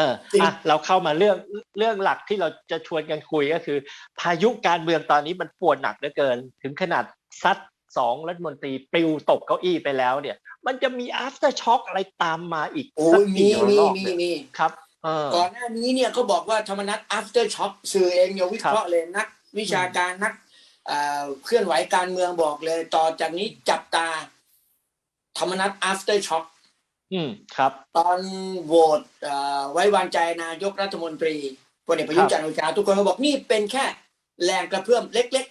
ออจริงอะเราเข้ามาเรื่องเรื่องหลักที่เราจะชวนกันคุยก็คือ พายุการเมืองตอนนี้มันปวดหนักเหลือเกิน ถึงขนาดซัดสองรัฐมนตรีปลิวตกเก้าอี้ไปแล้วเนี่ย มันจะมี after shock อะไรตามมาอีกโอ้สักยมีกี่มีรอบมีเนี่ยมีครับเออก่อนหน้านี้เนี่ยเขาบอกว่าธรรมนัต after shock สื่อเองอย่าวิเคราะห์เลยนัก วิชาการนักเอ่อเคลื่อนไหวการเมืองบอกเลย ต่อจากนี้จับตาธรรมนัต after shock อืมครับ ตอนโหวตเอ่อไว้วางใจนายกรัฐมนตรีพลเอกประยุทครัธ์บจันทร์โอชาทุกคนก็บอกนี่เป็นแค่แรงกระเพื่อมเล็ก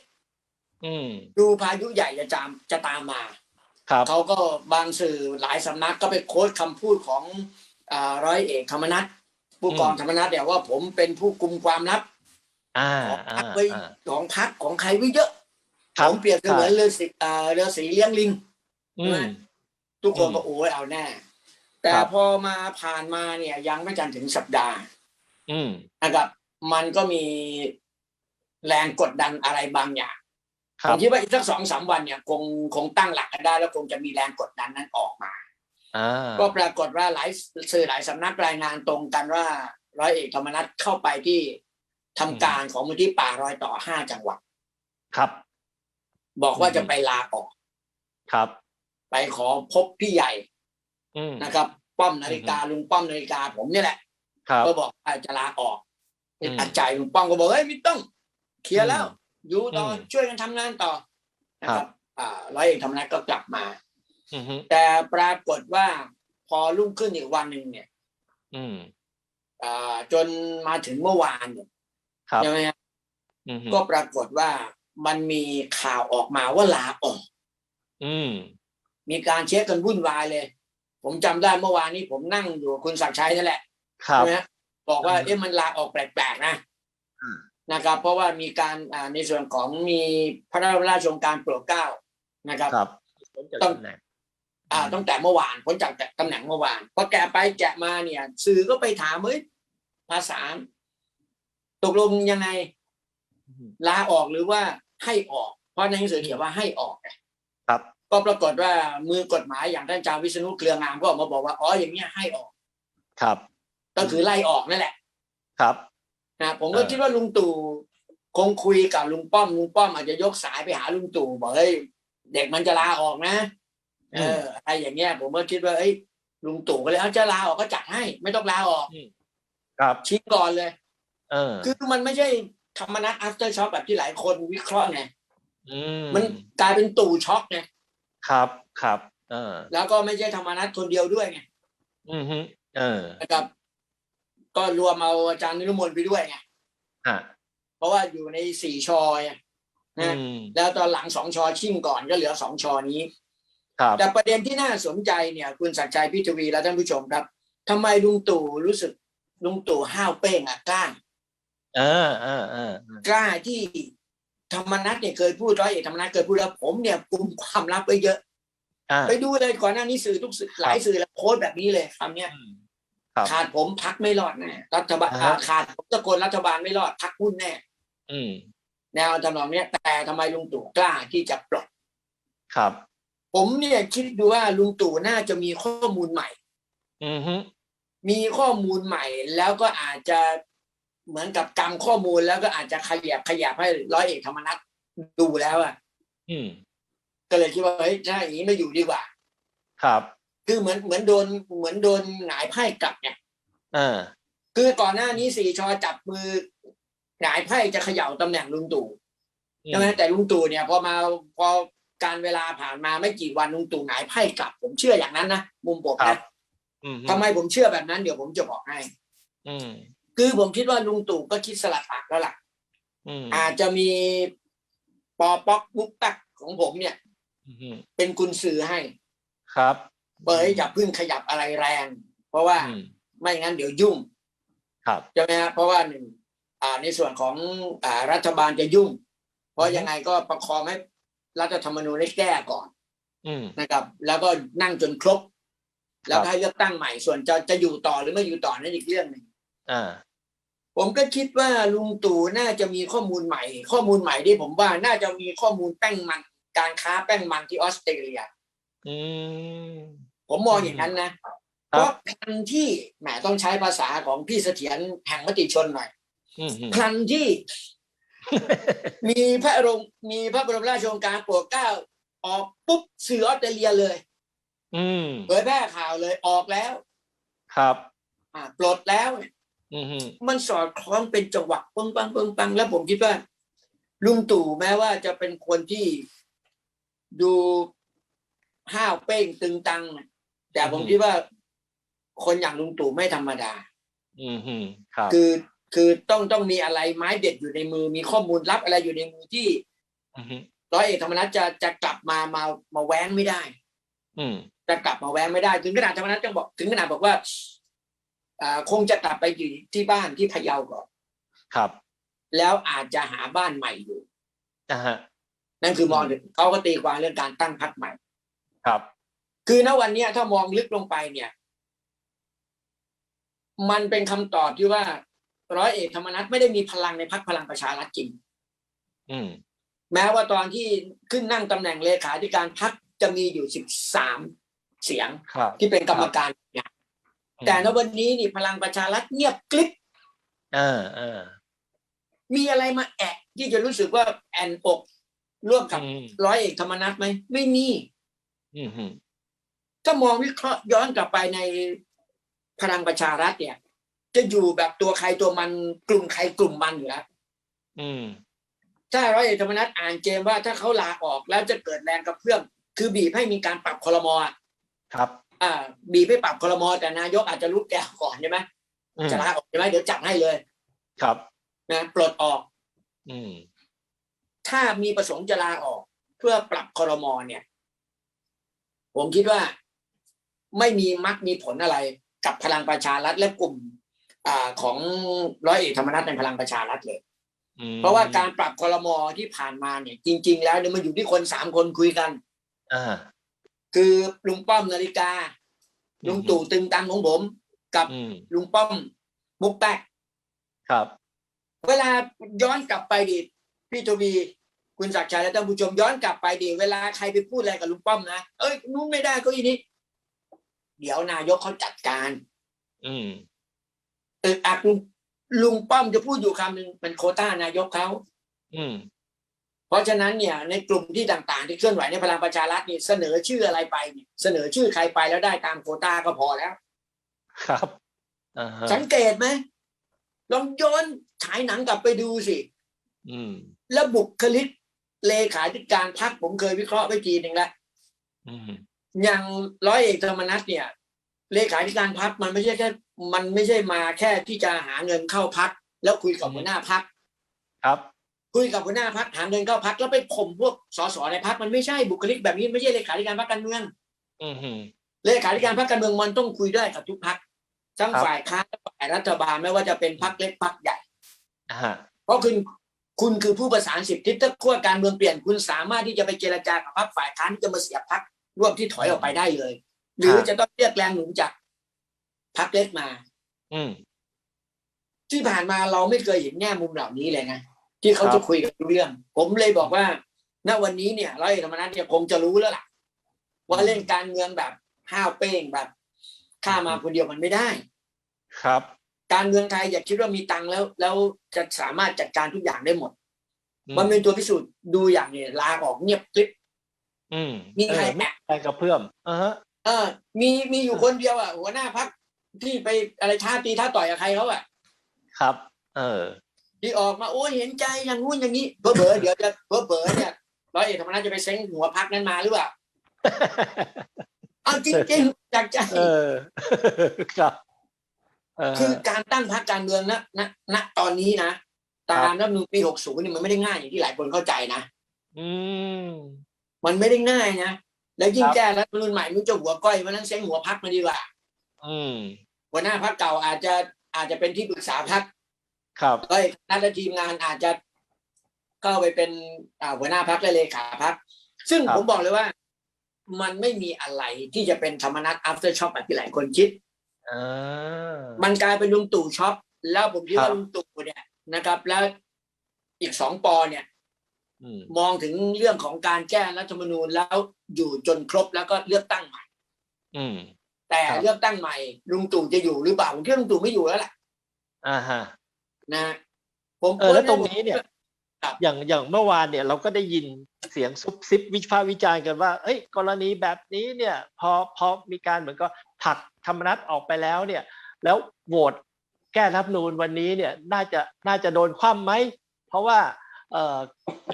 อืมๆดูพายุใหญ่จะจามจะตามมาครับเขาก็บางสื่อหลายสำนักก็ไปโค้ดคำพูดของอาร้อยเอกธรรมนัฐผู้กองธรรมนัฐเนี่ยว่าผมเป็นผู้กุมความลับอ่าของอ่าพักไว้อ่าของพักของใครไว้เยอะครัผมเปรียบเสมือนเรือสีอ่าเรือสีเลี้ยงลิงอืมทุกคนอืมก็โอ้ยเอาแน่ แต่ครับพอมาผ่านมาเนี่ย ยังไม่จันถึงสัปดาห์ อืมนะครับ มันก็มีแรงกดดันอะไรบางอย่างคผรัมบคิดว่าอีกสักสองสามวันเนี่ยคงคงตั้งหลักกันได้ แล้วคงจะมีแรงกดดันนั้นออกมาอ่าก็ปรากฏว่าหลายสื่อหลายสำนักรายงานตรงกันว่า ร้อยเอกธรรมนัฐเข้าไปที่ทำการของมูลที่ป่ารอยต่อห้าจังหวัดครับ บอกว่าอืมจะไปลาออก ครับ ไปขอพบพี่ใหญ่อืม นะครับ ป้อมนาฬิกาลุงป้อมนาฬิกาผมเนี่ยแหละครับก็บอกว่าจะลาออกอืมอัดใจลุงป้อมก็บอกเฮ้ยไม่ต้องเคลียร์แล้ว อยู่ต่ออมช่วยกันทำงานต่อนะคครัรับบอ่าร้อยเอกธรรมนัฐก็กลับมาอืมฮึแต่ปรากฏว่าพอรุ่งขึ้นอีกวันหนึ่งเนี่ย อืมอ่าจนมาถึงเมื่อวานเนี่ยครับใช่ไหมฮะอืมฮึก็ปรากฏว่ามันมีข่าวออกมาว่าลาออก อืม มีการเช็คกันวุ่นวายเลย ผมจำได้เมื่อวานนี้ผมนั่งอยู่กับคุณศักดิ์ชัยนั่นแหละครับใช่ไหมฮะบอกว่าอืมเอ๊ะมันลาออกแปลกๆนะอืมนะครับ เพราะว่ามีการอ่าในส่วนของมีพระราชโองการโปรดเกล้านะครับครับผมจะต้องตำแหน่งอ่าตั้งแต่เมื่อวานพ้นจากตำแหน่งเมื่อวานพอแกะไปแกะมาเนี่ย สื่อก็ไปถามเฮ้ยภาษาตกลงยังไงอืมลาออกหรือว่าให้ออก เพราะในหนังสือเขียนว่าให้ออกไงครับ ก็ปรากฏว่ามือกฎหมายอย่างท่านอาจารย์วิษณุเครืองามก็ออกมาบอกว่าอ๋ออย่างเนี้ยให้ออก ครับ ก็คือไล่ออกนั่นแหละ ครับนะผมก็เออคิดว่าลุงตู่คงคุยกับลุงป้อมลุงป้อมอาจจะยกสายไปหาลุงตู่บอกเฮ้ยเด็กมันจะลาออกนะ เอออะไรอย่างเงี้ย ผมก็คิดว่าเอ้ยลุงตู่ก็เลยเอาจะลาออกก็จัดให้ ไม่ต้องลาออกครับชี้ก่อนเลยเออ คือมันไม่ใช่ธรรมนัต after shock แบบที่หลายคนวิเคราะห์ไงอืมมันกลายเป็นตู่ช็อกไง ครับครับเออแล้วก็ไม่ใช่ธรรมนัตคนเดียวด้วยไงอืมฮึเออนะครับ ก็รวมเอาอาจารย์นิรมนต์ไปด้วยไงอะเพราะว่าอยู่ในสี่ชอไงอืนะมแล้วตอนหลังสองชอชิ่งก่อนก็เหลือสองชอนี้ครับแต่ประเด็นที่น่าสนใจเนี่ย คุณศักดิ์ชัยพิทวีและท่านผู้ชมครับทำไมลุงตู่รู้สึกลุงตู่ห้าวเป้งอะกล้า เออเออเออกล้าที่ ธรรมนัตเนี่ยเคยพูดร้อยเอกธรรมนัตเคยพูดแล้วผมเนี่ยกุมความลับไว้เยอะอ่าไปดูเลยก่อนหน้านี้สื่อทุกสื่อหลายสื่อแล้วโค้ดแบบนี้เลยคำเนี้ยอืมครับขาดผมพักไม่รอดแน่รัฐบาลอ่าฮะขาดผมตะโกนรัฐบาลไม่รอดพักหุ้นแน่อืมแนวทำนองเนี้ย แต่ทำไมลุงตู่กล้าที่จะปลดครับ ผมเนี่ยคิดดูว่าลุงตู่น่าจะมีข้อมูลใหม่ อืมฮึมีข้อมูลใหม่แล้วก็อาจจะ เหมือนกับกำข้อมูลแล้วก็อาจจะขยับขยับให้ร้อยเอกธรรมนัฐดูแล้วอะอืมก็เลยคิดว่าเฮ้ยถ้าอย่างนี้ไม่อยู่ดีกว่า ครับ คือเหมือนเหมือนโดนเหมือนโดนหงายไพ่กลับเนี่ยเออคือก่อนหน้านี้สี่ชอจับมือหงายไพ่จะเขย่าตำแหน่งลุงตู่ใช่ไหมแต่ลุงตู่เนี่ยพอมาพอการเวลาผ่านมาไม่กี่วันลุงตู่หงายไพ่กลับ ผมเชื่ออย่างนั้นนะมุมผมครันะบอืมฮึทำไมผมเชื่อแบบนั้นเดี๋ยวผมจะบอกให้ อืม คือผมคิดว่าลุงตู่ก็คิดสลัดปากแล้วล่ะอืมอาจจะมีปอป๊อกมุกตักของผมเนี่ยอืมฮึเป็นกุญสือให้ครับเปิดอย่าเพึ่งขยับอะไรแรง เพราะว่าอืมไม่งั้นเดี๋ยวยุ่ง ครับใช่ไหมฮะเพราะว่าหนึ่งอ่าในส่วนของอ่ารัฐบาลจะยุ่ง เพราะยังไงก็ประคองให้รัฐธรรมนูญได้แก้ก่อนอืมนะครับ แล้วก็นั่งจนครบ แล้วก็ให้เลือกตั้งใหม่ส่วนจะจะอยู่ต่อหรือไม่อยู่ต่อนั่นอีกเรื่องหนึ่งอ่า ผมก็คิดว่าลุงตู่น่าจะมีข้อมูลใหม่ ข้อมูลใหม่ที่ผมว่าน่าจะมีข้อมูลแป้งมัน การค้าแป้งมันที่ออสเตรเลียอืมผมมองอย่างนั้นนะเพราะพลันที่แหมต้องใช้ภาษาของพี่เสถียรแห่งมติชนหน่อยอืมอืมพลันที่ มีพระบรมมีพระบรมราชโองการโปรดเกล้าออกปุ๊บสื่อออสเตรเลียเลยอืมเผยแพร่ข่าวเลยออกแล้ว ครับ อ่าปลดแล้วเนี่ยอื มอืมมันสอดคล้องเป็นจังหวะปึ้งปังปึ้งปังแล้วผมคิดว่า ลุงตู่แม้ว่าจะเป็นคนที่ดูห้าวเป้งตึงตังน่ะแต่ผมคิดว่า คนอย่างลุงตู่ไม่ธรรมดาอืมอืมครับคือคือต้องต้องมีอะไรไม้เด็ดอยู่ในมือ มีข้อมูลลับอะไรอยู่ในมือที่อืมอืมร้อยเอกธรรมนัฐจะจะกลับมามามาแว้งไม่ได้ อืมจะกลับมาแว้งไม่ได้ ถึงขนาดธรรมนัฐต้องบอกถึงขนาดบอกว่าอ่า คงจะกลับไปอยู่ที่บ้านที่พะเยาก่อนครับ แล้วอาจจะหาบ้านใหม่อยู่อ่าฮะนั่นคือมองถึงเขาก็ตีความเรื่องการตั้งพรรคใหม่ ครับ คือณวันเนี้ยถ้ามองลึกลงไปเนี่ย มันเป็นคำตอบที่ว่า ร้อยเอกธรรมนัฐไม่ได้มีพลังในพรรคพลังประชารัฐจริง อืม แม้ว่าตอนที่ขึ้นนั่งตำแหน่งเลขาธิการพรรคจะมีอยู่สิบสามเสียงครับที่เป็นกรรมการเนี่ย แต่ณวันนี้นี่พลังประชารัฐเงียบกลิบเออเออมีอะไรมาแอะที่จะรู้สึกว่าแอนอกร่วมกับอืมร้อยเอกธรรมนัฐไหมไม่มีอืมอืมถ้ามองวิเคราะห์ย้อนกลับไปในพลังประชารัฐเนี่ย จะอยู่แบบตัวใครตัวมันกลุ่มใครกลุ่มมันอยู่แล้วอืมถ้าร้อยเอกธรรมนัฐอ่านเกมว่าถ้าเขาลาออกแล้วจะเกิดแรงกระเพื่อมคือบีบให้มีการปรับคลมอะครับอ่า บีบให้ปรับคลมแต่นายกอาจจะลุกแก้วก่อนใช่ไหมอืมจะลาออกใช่ไหมเดี๋ยวจัดให้เลย ครับนะปลดออก อืมถ้ามีประสงค์จะลาออก เพื่อปรับครมเนี่ย ผมคิดว่าไม่มีมักมีผลอะไรกับพลังประชารัฐและกลุ่มอ่าของร้อยเอกธรรมนัฐในพลังประชารัฐเลยอืมเพราะว่าการปรับครมที่ผ่านมาเนี่ย จริง ๆ แล้วเนี่ยมันอยู่ที่คนสามคนคุยกันอ่า คือลุงป้อมนาฬิกาอืมลุงตู่ตึงตังของผม กับอืมลุงป้อมมุกแป๊กครับ เวลาย้อนกลับไปดิพี่ทวีคุณศักดิ์ชัยและท่านผู้ชมย้อนกลับไปดิเวลาใครไปพูดอะไรกับลุงป้อมนะเอ้ยนู้นไม่ได้ก็อีนี้ เดี๋ยวนายกเขาจัดการ อืมเอออักลุงลุงป้อมจะพูดอยู่คำหนึ่งเป็นโควต้านายกเขาอืม เพราะฉะนั้นเนี่ยในกลุ่มที่ต่างๆ ที่เคลื่อนไหวในพลังประชารัฐนี่เสนอชื่ออะไรไปเนี่ยเสนอชื่อใครไปแล้วได้ตามโควต้าก็พอแล้ว ครับอ่าฮะสังเกตไหมลองย้อนฉายหนังกลับไปดูสิอืมแล้วบุคลิกเลขาธิการพรรคผมเคยวิเคราะห์ไปทีหนึ่งแล้วอืมอย่างร้อยเอกธรรมนัฐเนี่ย เลขาธิการพรรคมันไม่ใช่แค่มันไม่ใช่มาแค่ที่จะหาเงินเข้าพรรคแล้วคุยกับหัวหน้าพรรคครับ คุยกับหัวหน้าพรรคหาเงินเข้าพรรคแล้วไปข่มพวกสสในพรรคมันไม่ใช่บุคลิกแบบนี้ไม่ใช่เลขาธิการพรรคการเมืองอืมอืมเลขาธิการพรรคการเมืองมันต้องคุยได้กับทุกพรรคทั้งครับฝ่ายค้านและฝ่ายรัฐบาลไม่ว่าจะเป็นพรรคเล็กพรรคใหญ่อ่าฮะเพราะคุณคุณคือผู้ประสานสิทธิถ้าขั้วการเมืองเปลี่ยนคุณสามารถที่จะไปเจรจากับพรรคฝ่ายค้านที่จะมาเสียบพรรคร่วมที่ถอยออกไปได้เลย หรือจะต้องเรียกแรงหนุนจากพรรคเล็กมา อืมที่ผ่านมาเราไม่เคยเห็นแง่มุมเหล่านี้เลยนะ ที่เขาจะคุยกันรู้เรื่อง ผมเลยบอกว่า ณวันนี้เนี่ยร้อยเอกธรรมนัฐเนี่ยคงจะรู้แล้วล่ะ ว่าเล่นการเมืองแบบห้าวเป้งแบบข้ามาคนเดียวมันไม่ได้ ครับ การเมืองไทยอย่าคิดว่ามีตังค์แล้ว แล้วจะสามารถจัดการทุกอย่างได้หมดอืมันเป็นตัวพิสูจน์ดูอย่างเนี่ยลาออกเงียบกริบอืมมีใครเออแอบใครกระเพื่อมอ่าฮะเออ มีมีอยู่คนเดียวอะหัวหน้าพักที่ไปอะไรท้าตีท้าต่อยกับใครเขาอะ ครับ เออ ที่ออกมาโอ้ยเห็นใจอย่างงู้นอย่างนี้เผลอๆเดี๋ยวจะเผลอๆเนี่ยร้อยเอกธรรมนัฐจะไปเซ้งหัวพักนั้นมาหรือเปล่าเอาจริงๆจากใจเออครับเออคือการตั้งพรรคการเมืองณณณตอนนี้นะตามรัฐธรรมนูญปี60นี่มันไม่ได้ง่ายอย่างที่หลายคนเข้าใจนะอืมมันไม่ได้ง่ายนะแล้วยิ่งครับแก้รัฐธรรมนูญใหม่ไมันจะหัวก้อยมันนั้นเซ้งหัวพักมาดีกว่า อืมหัวหน้าพักเก่าอาจจะอาจจะเป็นที่ปรึกษาพัก ครับเอ้ยนัดและทีมงานอาจจะเข้าไปเป็นอ่าหัวหน้าพักและเลขาพัก ซึ่งครับผมบอกเลยว่า มันไม่มีอะไรที่จะเป็นธรรมนัต after shop แบบที่หลายคนคิดอ่ามันกลายเป็นลุงตู่ช็อป แล้วผมคิดครัว่าบลุงตู่เนี่ยนะครับ แล้วอีกสองปอเนี่ยอืมมองถึงเรื่องของการแก้รัฐธรรมนูญแล้วอยู่จนครบแล้วก็เลือกตั้งใหม่อืมแต่ครับเลือกตั้งใหม่ลุงตู่จะอยู่หรือเปล่าผมคิดว่าลุงตู่ไม่อยู่แล้วแหละอ่าฮะ นะผมเออแล้วตรงนี้เนี่ยครับอย่างอย่างเมื่อวานเนี่ย เราก็ได้ยินเสียงซุบซิบวิพากษ์วิจารณ์กันว่า เอ้ย กรณีแบบนี้เนี่ย พอพอมีการเหมือนก็ผลักธรรมนัตออกไปแล้วเนี่ย แล้วโหวตแก้รัฐธรรมนูญวันนี้เนี่ย น่าจะน่าจะโดนคว่ำไหม เพราะว่าเอ่อ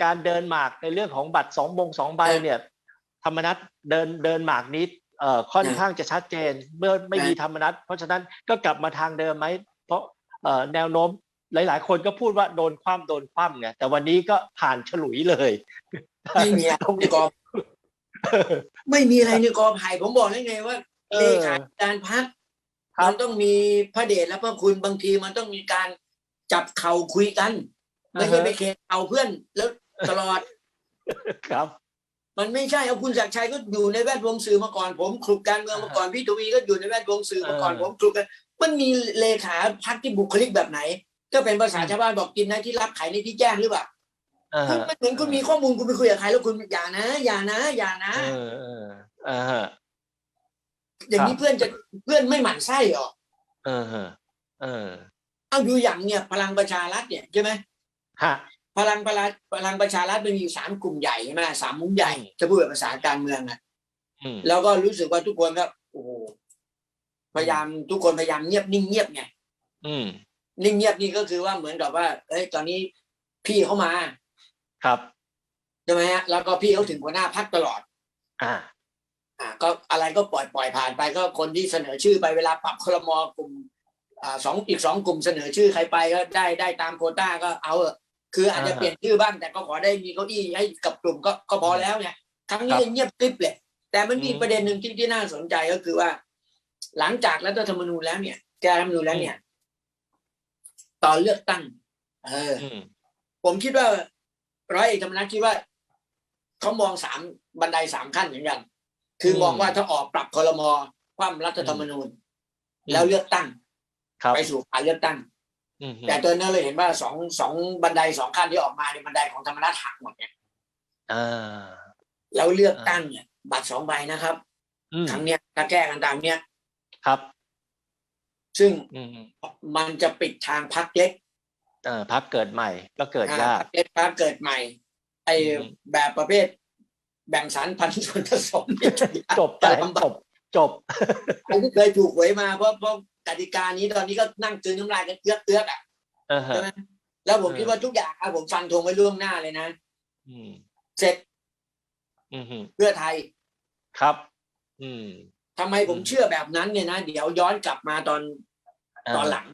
การเดินหมากในเรื่องของบัตรสองบงสองใบเนี่ยธรรมนัตเดินเดินหมากนี้เอ่อค่อนข้างจะชัดเจน เมื่อไม่มีธรรมนัตเพราะฉะนั้นก็กลับมาทางเดิมไหมเพราะเอ่อแนวโน้ม หลาย ๆ คนก็พูดว่าโดนคว่ำโดนคว่ำไงแต่วันนี้ก็ผ่านฉลุยเลย ไม่มีอะไรในกอไม่มีอะไรในกอไผ่ผมบอกแล้วไงว่าเอเลอขาธิการพักครับมันต้องมีพระเดชและพระคุณบางทีมันต้องมีการจับเข่าคุยกัน ไม่ใช่ไปเคเข่าเพื่อนแล้วตลอดครับ มันไม่ใช่เอาคุณศักดิ์ชัยก็อยู่ในแวดวงสื่อมาก่อนผมคลุกการเมืองมาก่อนพี่ทวีก็อยู่ในแวดวงสื่อมาก่อนเออผมคลุกกันมันมีเลขาพักที่บุคลิกแบบไหน ก็เป็นภาษาชาวบ้านบอกกินนะที่รับขายในที่แจ้งหรือเปล่าอ่าคุณฮะไม่เหมือนคุณมีข้อมูลคุณไปคุยกับใครแล้วคุณอย่านะ อย่านะ อย่านะเออเอออ่าฮะอย่างนี้ครับเพื่อนจะเพื่อนไม่หมั่นไส้หรอเออฮะเออเอาดูอย่างเนี่ย พลังประชารัฐเนี่ยใช่ไหมฮะพลังพลังพลังประชารัฐมันมีอยู่สามกลุ่มใหญ่ใช่ไหมสามมุ้งใหญ่อืมจะพูดแบบภาษาการเมืองนะอืมแล้วก็รู้สึกว่าทุกคนก็โอ้โหพยายามทุกคนพยายามเงียบนิ่งเงียบไงอืม นิ่งเงียบนี่ก็คือว่าเหมือนกับว่า เอ้ยตอนนี้พี่เขามา ครับใช่ไหมฮะแล้วก็พี่เขาถึงหัวหน้าพักตลอด อ่า อ่า ก็อะไรก็ปล่อยปล่อยผ่านไป ก็คนที่เสนอชื่อไปเวลาปรับคลมกลุ่ม อ่าสองอีกสองกลุ่มเสนอชื่อใครไปก็ได้ได้ตามโควต้าก็เอาเถอะคืออาจจะอ่าเปลี่ยนชื่อบ้างแต่ก็ขอได้มีเก้าอี้ให้กับกลุ่มก็ก็พอแล้วไงครั้งนี้ครับเงียบกริบเลยแต่มันมีอืมประเด็นหนึ่งที่ที่น่าสนใจก็คือว่า หลังจากรัฐธรรมนูญแล้วเนี่ยแก้รัฐธรรมนูญแล้วเนี่ย ตอนเลือกตั้ง เอออืมผมคิดว่า ร้อยเอกธรรมนัฐคิดว่าเขามองสามบันไดสามขั้นเหมือนกัน คือมองว่าถ้าออกปรับคลมคว่ำรัฐธรรมนูญ แล้วเลือกตั้งครับไปสู่การเลือกตั้งอืมแต่ตัวนั้นเลยเห็นว่าสองสองบันไดสองขั้นที่ออกมาเนี่ยบันไดของธรรมนัฐหักหมดเนี่ยอ่าแล้วเลือกตั้งเนี่ยบัตรสองใบนะครับอืมครั้งเนี้ยถ้าแก้กันตามเนี้ยครับ ซึ่งอืมมันจะปิดทางพักเล็กเออพักเกิดใหม่ ก็เกิดยากพรรคเล็กพักเกิดใหม่ ไอ้อืมแบบประเภท แบ่งสรรปันส่วนผสมเนี่ยจบไปจะลำบากจบจบใครที่เคยถูกหวยมาเพราะเพราะกติกานี้ตอนนี้ก็นั่งกลืนน้ำลายกันเอื้อกเอื้อกอะเออฮะใช่ไหมแล้วผมเออคิดว่าทุกอย่างอะผมฟันธงไว้ล่วงหน้าเลยนะอืมเสร็จอืมฮึเพื่อไทยครับ อืม ทำไมผมเชื่อแบบนั้นเนี่ยนะ เดี๋ยวย้อนกลับมาตอนตอนหลัง